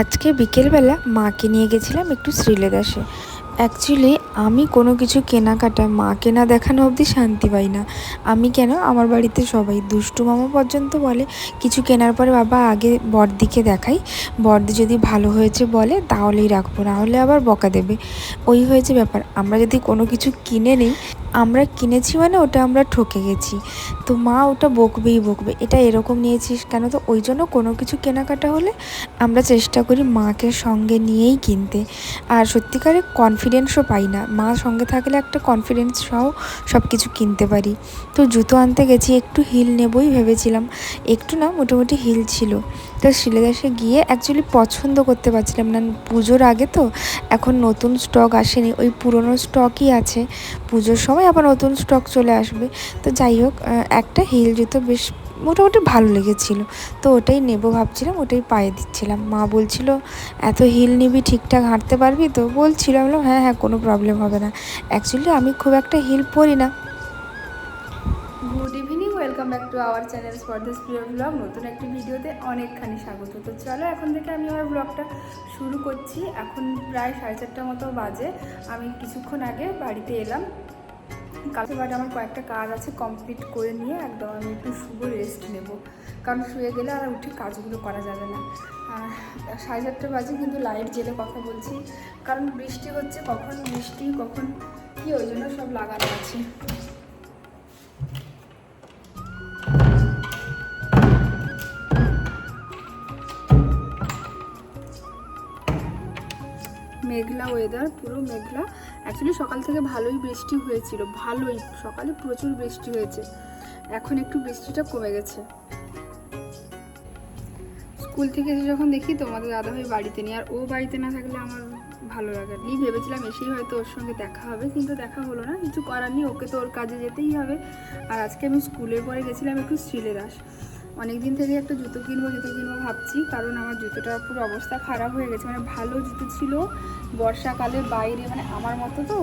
আজকে বিকেলবেলা মাকে নিয়ে গেছিলাম একটু শ্রীলেদাসে। অ্যাকচুয়ালি আমি কোনো কিছু কেনাকাটা, মাকে না দেখানো অবধি শান্তি পাই না। আমি কেন? আমার বাড়িতে সবাই। দুষ্টু মামা পর্যন্ত বলে, কিছু কেনার পরে বাবা আগে বড়দিকে দেখাই। বড়দি যদি ভালো হয়েছে বলে, তাহলেই রাখব। না হলে আবার বকা দেবে। ওই হয়েছে ব্যাপার। আমরা যদি কোনো কিছু কিনে নিই আমরা কিনেছি মানে ওটা আমরা ঠকে গেছি। তো মা ওটা বকবেই বকবে। এটা এরকম নিয়েছিস কেন? তো ওই জন্য কোনো কিছু কেনাকাটা হলে আমরা চেষ্টা করি মাকে সঙ্গে নিয়েই কিনতে। আর সত্যিকারে কনফিডেন্সও পাই না। মা সঙ্গে থাকলে একটা কনফিডেন্স সহ সব কিছু কিনতে পারি। তো জুতো আনতে গেছি, একটু হিল নেবই ভেবেছিলাম। একটু না, মোটামুটি হিল ছিল। তো শিলেদাসে গিয়ে অ্যাকচুয়ালি পছন্দ করতে পারছিলাম না। পুজোর আগে তো, এখন নতুন স্টক আসেনি। ওই পুরনো স্টকই আছে। পুজোর সময় আবার নতুন স্টক চলে আসবে। তো যাই হোক একটা হিল জুতো বেশ মোটামুটি ভালো লেগেছিল। তো ওটাই নেব ভাবছিলাম, ওটাই পায়ে দিচ্ছিলাম। মা বলছিল, এত হিল নিবি, ঠিকঠাক হাঁটতে পারবি? তো বলছিল আমি বললাম হ্যাঁ হ্যাঁ কোনো প্রবলেম হবে না। অ্যাকচুয়ালি আমি খুব একটা হিল পরি না। Good evening welcome back to our channel স্পর্ধাস প্রিয় ব্লগ নতুন একটি ভিডিওতে অনেকখানি স্বাগত। তো চলো, এখন থেকে আমি আমার ব্লগটা শুরু করছি। এখন প্রায় সাড়ে চারটার মতো বাজে। আমি কিছুক্ষণ আগে বাড়িতে এলাম। কালকে বাড়ি আমার কয়েকটা কাজ আছে কমপ্লিট করে নিয়ে একদম আমি একটু শুভ রেস্ট নেব। কারণ শুয়ে গেলে আর উঠে কাজগুলো করা যাবে না। সাড়ে চারটে বাজে কিন্তু লাইট জেলে কথা বলছি। কারণ বৃষ্টি হচ্ছে, কখন বৃষ্টি, কখন কি, ওই জন্য সব লাগানো আছে। মেঘলা ওয়েদার পুরো মেঘলা। অ্যাকচুয়ালি সকাল থেকে ভালোই বৃষ্টি হয়েছিল, ভালোই। সকালে প্রচুর বৃষ্টি হয়েছে। এখন একটু বৃষ্টিটা কমে গেছে। স্কুল থেকে এসে যখন দেখি তোমাদের দাদাভাই বাড়িতে নেই, আর ও বাড়িতে না থাকলে আমার ভালো লাগে নি। ভেবেছিলাম এসেই হয়তো ওর সঙ্গে দেখা হবে, কিন্তু দেখা হলো না। কিছু করার নেই, ওকে তো ওর কাজে যেতেই হবে। আর আজকে আমি স্কুলের পরে গেছিলাম একটু শ্রীলেদাস। অনেক দিন থেকে একটা জুতো কিনবো জুতো কিনবো ভাবছি, কারণ আমার জুতোটা পুরো অবস্থা খারাপ হয়ে গেছে। মানে ভালো জুতো ছিল, বর্ষাকালে বাইরে মানে আমার মতো তো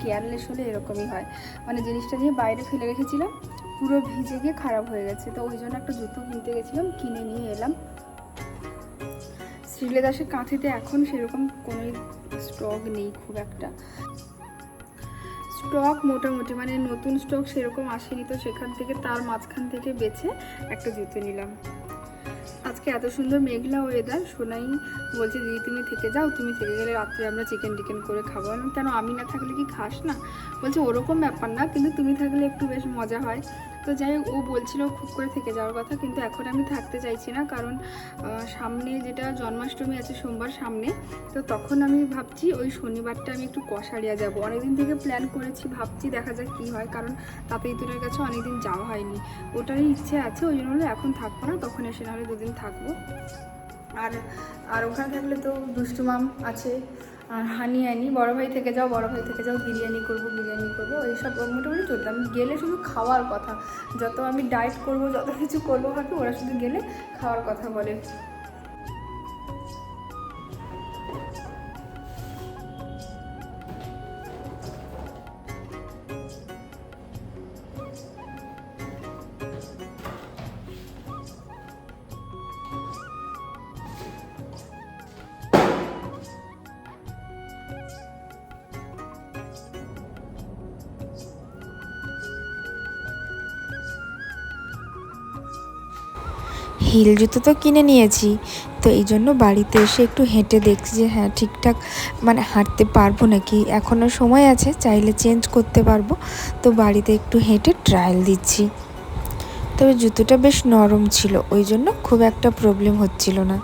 কেয়ারলেস হলে এরকমই হয়। মানে জিনিসটা নিয়ে বাইরে ফেলে রেখেছিলাম, পুরো ভিজে গিয়ে খারাপ হয়ে গেছে। তো ওই জন্য একটা জুতো কিনতে গেছিলাম, কিনে নিয়ে এলাম। শ্রীলেদাসের কাঁথিতে এখন সেরকম কোনো স্টক নেই খুব একটা। স্টক মোটামুটি মানে নতুন স্টক সেরকম আসেনি তো সেখান থেকে, তার মাঝখান থেকে বেছে একটা জুতো নিলাম। আজকে এত সুন্দর মেঘলা ওয়েদার সোনাই বলছে, দিদি, তুমি থেকে যাও, তুমি থেকে গেলে রাত্রে আমরা চিকেন টিকেন করে খাব। কেন, আমি না থাকলে কি খাস না? বলছে, ওরকম ব্যাপার না, কিন্তু তুমি থাকলে একটু বেশ মজা হয়। তো যাই হোক, ও বলছিল খুব করে থেকে যাওয়ার কথা, কিন্তু এখন আমি থাকতে চাইছি না, কারণ সামনে যেটা জন্মাষ্টমী আছে সোমবার সামনে, তো তখন আমি ভাবছি ওই শনিবারটা আমি একটু কষারিয়া যাব। অনেকদিন থেকে প্ল্যান করেছি, ভাবছি দেখা যাক কী হয়, কারণ তাতে ইতুরের কাছে অনেকদিন যাওয়া হয়নি। ওটারই ইচ্ছে আছে, ওই জন্য এখন থাকব না, তখন এসে নাহলে দুদিন থাকব। আর আর ওখানে থাকলে তো দুষ্টুমাম আছে আর হানি আনি, বড়ো ভাই থেকে যাও, বড়ো ভাই থেকে যাও, বিরিয়ানি করব বিরিয়ানি করব, এইসব মোটামুটি আমি গেলে শুধু খাওয়ার কথা। যত আমি ডায়েট করব, যত কিছু করব ভাবি, ওরা শুধু গেলে খাওয়ার কথা বলে। হিল জুতো তো কিনে নিয়েছি। তো এই জন্য বাড়িতে এসে একটু হেঁটে দেখছি যে হ্যাঁ ঠিকঠাক মানে হাঁটতে পারব নাকি? এখনও সময় আছে, চাইলে চেঞ্জ করতে পারব। তো বাড়িতে একটু হেঁটে ট্রায়াল দিচ্ছি। তবে জুতোটা বেশ নরম ছিল, ওই জন্য খুব একটা প্রবলেম হচ্ছিল না।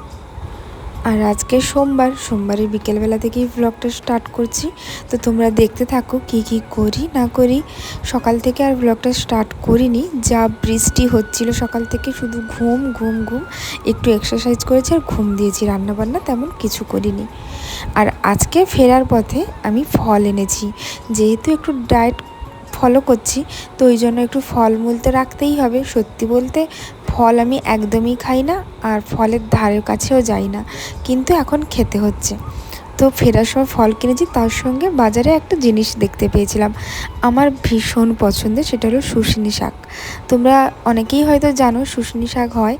আর আজকে সোমবার, সোমবারের বিকেলবেলা থেকেই ব্লগটা স্টার্ট করছি। তো তোমরা দেখতে থাকো কি কি করি, না করি। সকাল থেকে আর ব্লগটা স্টার্ট করিনি। যা বৃষ্টি হচ্ছিল সকাল থেকে শুধু ঘুম ঘুম ঘুম। একটু এক্সারসাইজ করেছি আর ঘুম দিয়েছি। রান্নাবান্না তেমন কিছু করিনি। আর আজকে ফেরার পথে আমি ফল এনেছি। যেহেতু একটু ডায়েট ফলো করছি, তো ওই জন্য একটু ফলমূল তো রাখতেই হবে। সত্যি বলতে ফল আমি একদমই খাই না আর ফলের ধারের কাছেও যাই না, কিন্তু এখন খেতে হচ্ছে। তো ফেরার সময় ফল কিনেছি, তার সঙ্গে বাজারে একটা জিনিস দেখতে পেয়েছিলাম। আমার ভীষণ পছন্দের, সেটা হলো শুশনি শাক। তোমরা অনেকেই হয়তো জানো শুশনি শাক হয়,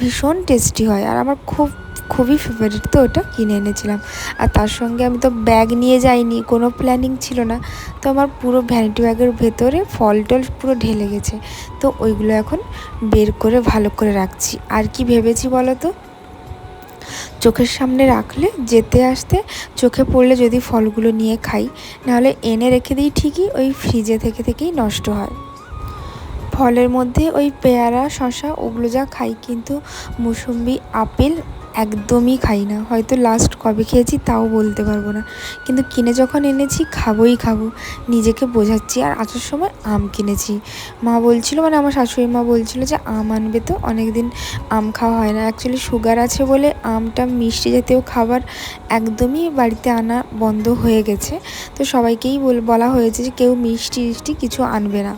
ভীষণ টেস্টি হয়, আর আমার খুব খুবই ফেভারিট তো ওটা, কিনে এনেছিলাম। আর তার সঙ্গে আমি তো ব্যাগ নিয়ে যাইনি, কোনো প্ল্যানিং ছিল না। তো আমার পুরো ভ্যানিটি ব্যাগের ভেতরে ফল টল পুরো ঢেলে গেছে। তো ওইগুলো এখন বের করে ভালো করে রাখছি। আর কি ভেবেছি বলো তো? চোখের সামনে রাখলে, যেতে আসতে চোখে পড়লে যদি ফলগুলো নিয়ে খাই, নাহলে এনে রেখে দিই ঠিকই, ওই ফ্রিজে থেকে থেকেই নষ্ট হয়। ফলের মধ্যে ওই পেয়ারা শশা ওগুলো যা খাই, কিন্তু মুসম্বি, আপেল একদমই খাই না। হয়তো লাস্ট কবে খেয়েছি তাও বলতে পারব না। কিন্তু কিনে যখন এনেছি, খাবোই খাব। নিজেকে বোঝাচ্ছি। আর আসার সময় আম কিনেছি। মা বলছিল মানে আমার শাশুড়ি মা বলছিল যে, আম আনবে তো অনেক দিন আম খাওয়া হয় না। অ্যাকচুয়ালি সুগার আছে বলে আমটা মিষ্টি জাতীয় খাবার একদমই বাড়িতে আনা বন্ধ হয়ে গেছে। তো সবাইকেই বল হয়েছে যে, কেউ মিষ্টি মিষ্টি কিছু আনবে না।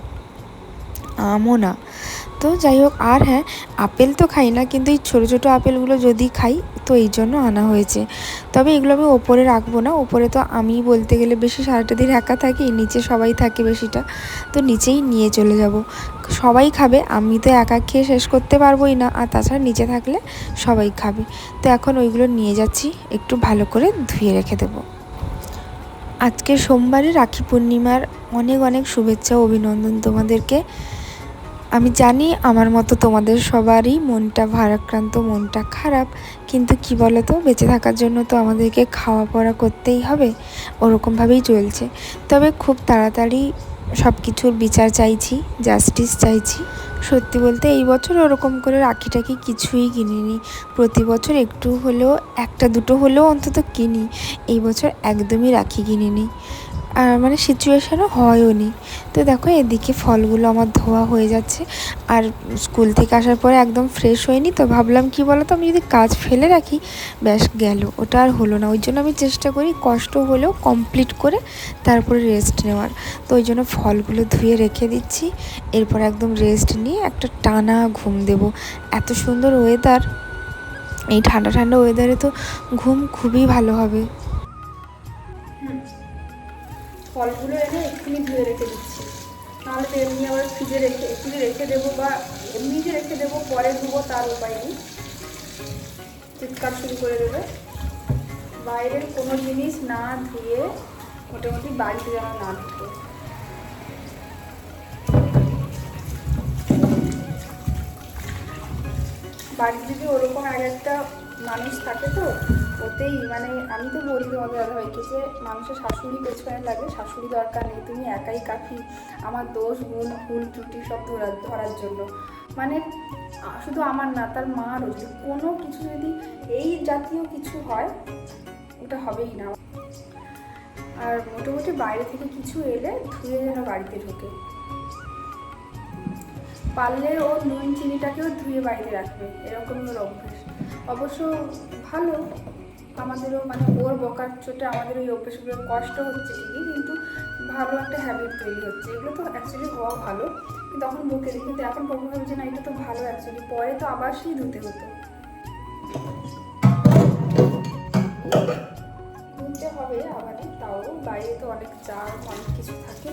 আমও না। তো যাই হোক আর হ্যাঁ আপেল তো খাই না, কিন্তু এই ছোটো ছোটো আপেলগুলো যদি খাই, তো এই জন্য আনা হয়েছে। তবে এগুলো আমি ওপরে রাখব না, ওপরে তো আমি বলতে গেলে বেশি সারাটা দিন একা থাকি, নিচে সবাই থাকে বেশিটা, তো নিচেই নিয়ে চলে যাব। সবাই খাবে, আমি তো একা খেয়ে শেষ করতে পারবোই না, আর তাছাড়া নিচে থাকলে সবাই খাবে। তো এখন ওইগুলো নিয়ে যাচ্ছি, একটু ভালো করে ধুয়ে রেখে দেবো। আজকে সোমবারে রাখি পূর্ণিমার অনেক অনেক শুভেচ্ছা অভিনন্দন তোমাদেরকে। আমি জানি আমার মতো তোমাদের সবারই মনটা ভারাক্রান্ত, মনটা খারাপ, কিন্তু কি বলো তো বেঁচে থাকার জন্য তো আমাদেরকে খাওয়া পড়া করতেই হবে, ওরকমভাবেই চলছে। তবে খুব তাড়াতাড়ি সব কিছুর বিচার চাইছি, জাস্টিস চাইছি। সত্যি বলতে এই বছর ওরকম করে রাখি টাকি কিছুই কিনিনি। প্রতি বছর একটু হলেও, একটা দুটো হলেও অন্তত কিনি। এই বছর একদমই রাখি কিনিনি। আর মানে সিচুয়েশানও হয়ও নি। তো দেখো, এদিকে ফলগুলো আমার ধোয়া হয়ে যাচ্ছে। আর স্কুল থেকে আসার পরে একদম ফ্রেশ হয়নি তো ভাবলাম, কি বলো তো আমি যদি কাজ ফেলে রাখি, ব্যাস গেল। ওটা আর হলো না। ওই জন্য আমি চেষ্টা করি কষ্ট হলেও কমপ্লিট করে তারপরে রেস্ট নেওয়ার। তো ওই জন্য ফলগুলো ধুয়ে রেখে দিচ্ছি। এরপর একদম রেস্ট নিয়ে একটা টানা ঘুম দেব। এত সুন্দর ওয়েদার এই ঠান্ডা ঠান্ডা ওয়েদারে তো ঘুম খুবই ভালো হবে। ফলগুলো এনে এক্ষুনি ধুয়ে রেখে দিচ্ছি। নাহলে তো এমনি আবার ফ্রিজে রেখে ফ্রিজে রেখে দেবো বা এমনি যে রেখে দেবো, পরে ধুবো, তার উপায় নেই। চিৎকার শুরু করে দেবে। বাইরের কোনো জিনিস না ধুয়ে মোটামুটি বাড়িতে যেন না ঢুকে। বাড়িতে যদি ওরকম এক একটা মানুষ থাকে তো, ওতেই মানে আমি তো বলি তোমাদের দাদা ভাইকে যে মানুষের শাশুড়ি পেছনে লাগে, শাশুড়ি দরকার নেই, তুমি একাই কাফি, আমার দোষ, গুণ, ভুল, ত্রুটি সব ধরার ধরার জন্য। মানে শুধু আমার না, তার মারও যদি কোনো কিছু যদি এই জাতীয় কিছু হয়, ওটা হবেই না। আর মোটামুটি বাইরে থেকে কিছু এলে ধুয়ে যেন বাড়িতে ঢোকে। পারলে ও নুন, চিনিটাকেও ধুয়ে বাড়িতে রাখবে, এরকমই ওর অভ্যেস। অবশ্য ভালো। আমাদেরও মানে ওর বকার চোটে আমাদের ওই অভ্যেসগুলো কষ্ট হচ্ছে ঠিকই, কিন্তু ভালো একটা হ্যাবিট তৈরি হচ্ছে। এগুলো তো অ্যাকচুয়ালি হওয়া ভালো। তখন বকে দিই কিন্তু এখন বকে ভাবছি, না, এটা তো ভালো অ্যাকচুয়ালি পরে তো আবার সেই ধুতে হতো। ধুতে হবে আবার, তাও বাইরে তো অনেক চার অনেক কিছু থাকে।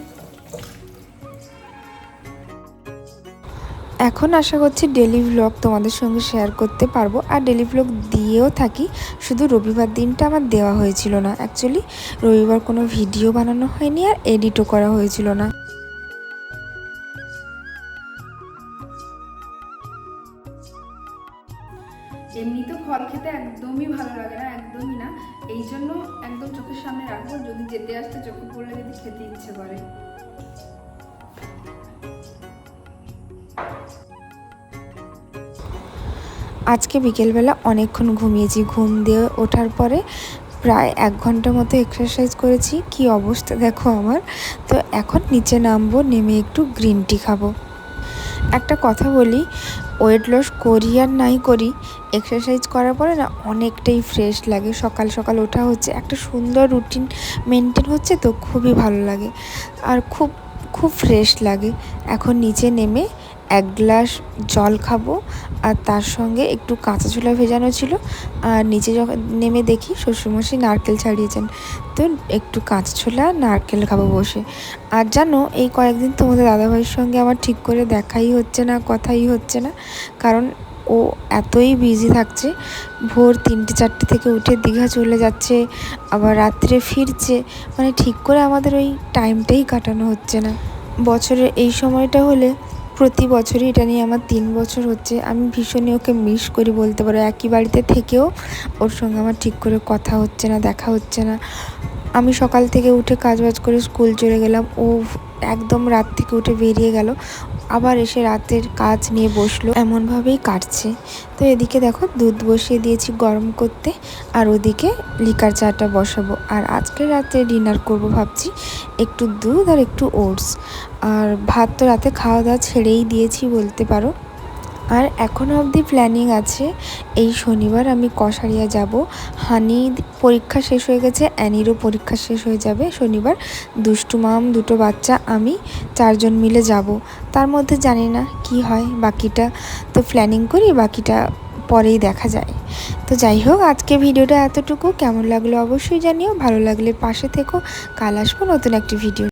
এখন আশা করছি ডেলি ভ্লগ তোমাদের সঙ্গে শেয়ার করতে পারব। আর ডেলি ভ্লগ দিয়েও থাকি, শুধু রবিবার দিনটা আমার দেওয়া হয়েছিল না। অ্যাকচুয়ালি রবিবার কোনো ভিডিও বানানো হয়নি আর এডিটও করা হয়েছিল না। এমনি তো ফল খেতে একদমই ভালো লাগে না, একদমই না। এই জন্য একদম চোখের সামনে রাখব, যদি যেতে আসতে চোখে পড়লে যদি খেতে ইচ্ছে করে। আজকে বিকেলবেলা অনেকক্ষণ ঘুমিয়েছি। ঘুম দিয়ে ওঠার পরে প্রায় এক ঘণ্টা মতো এক্সারসাইজ করেছি। কি অবস্থা দেখো আমার। তো এখন নিচে নামবো, নেমে একটু গ্রিন টি খাব। একটা কথা বলি ওয়েট লস করি আর নাই করি এক্সারসাইজ করার পরে না অনেকটাই ফ্রেশ লাগে। সকাল সকাল ওঠা হচ্ছে, একটা সুন্দর রুটিন মেনটেন হচ্ছে তো খুবই ভালো লাগে। আর খুব খুব ফ্রেশ লাগে। এখন নিচে নেমে এক গ্লাস জল খাব আর তার সঙ্গে একটু কাঁচা ছোলা ভেজানো ছিল। আর নিচে যখন নেমে দেখি শ্বশুরমশাই নারকেল ছাড়িয়েছেন। তো একটু কাঁচা ছোলা নারকেল খাব বসে। আর জানো, এই কয়েকদিন তোমাদের দাদাভাইয়ের সঙ্গে আমার ঠিক করে দেখাই হচ্ছে না, কথাই হচ্ছে না। কারণ ও এতই বিজি থাকছে, ভোর তিনটে, চারটে থেকে উঠে দীঘা চলে যাচ্ছে, আবার রাত্রে ফিরছে। মানে ঠিক করে আমাদের ওই টাইমটাই কাটানো হচ্ছে না। বছরের এই সময়টা হলে প্রতি বছরই এটা নিয়ে আমার তিন বছর হচ্ছে। আমি ভীষণই ওকে মিস করি বলতে পারো। একই বাড়িতে থেকেও ওর সঙ্গে আমার ঠিক করে কথা হচ্ছে না, দেখা হচ্ছে না। আমি সকাল থেকে উঠে কাজবাজ করে স্কুল চলে গেলাম। ও একদম রাত থেকে উঠে বেরিয়ে গেল। আবার এসে রাতের কাজ নিয়ে বসল। এমনভাবেই কাটছে। তো এদিকে দেখো, দুধ বসিয়ে দিয়েছি গরম করতে, আর ওদিকে লিকার চাটা বসাবো। আর আজকে রাতে ডিনার করব ভাবছি একটু দুধ আর একটু ওটস। আর ভাত তো রাতে খাওয়া দাওয়া ছেড়েই দিয়েছি বলতে পারো। আর এখনও অবধি প্ল্যানিং আছে। এই শনিবার আমি কষারিয়া যাব। হানি পরীক্ষা শেষ হয়ে গেছে, অ্যানিরও পরীক্ষা শেষ হয়ে যাবে শনিবার। দুষ্টু মাম, দুটো বাচ্চা, আমি চারজন মিলে যাব। তার মধ্যে জানি না কি হয়, বাকিটা তো প্ল্যানিং করি, বাকিটা পরেই দেখা যায়। তো যাই হোক, আজকে ভিডিওটা এতটুকু। কেমন লাগল অবশ্যই জানিও। ভালো লাগলে পাশে থেকো। কাল আসব নতুন একটি ভিডিও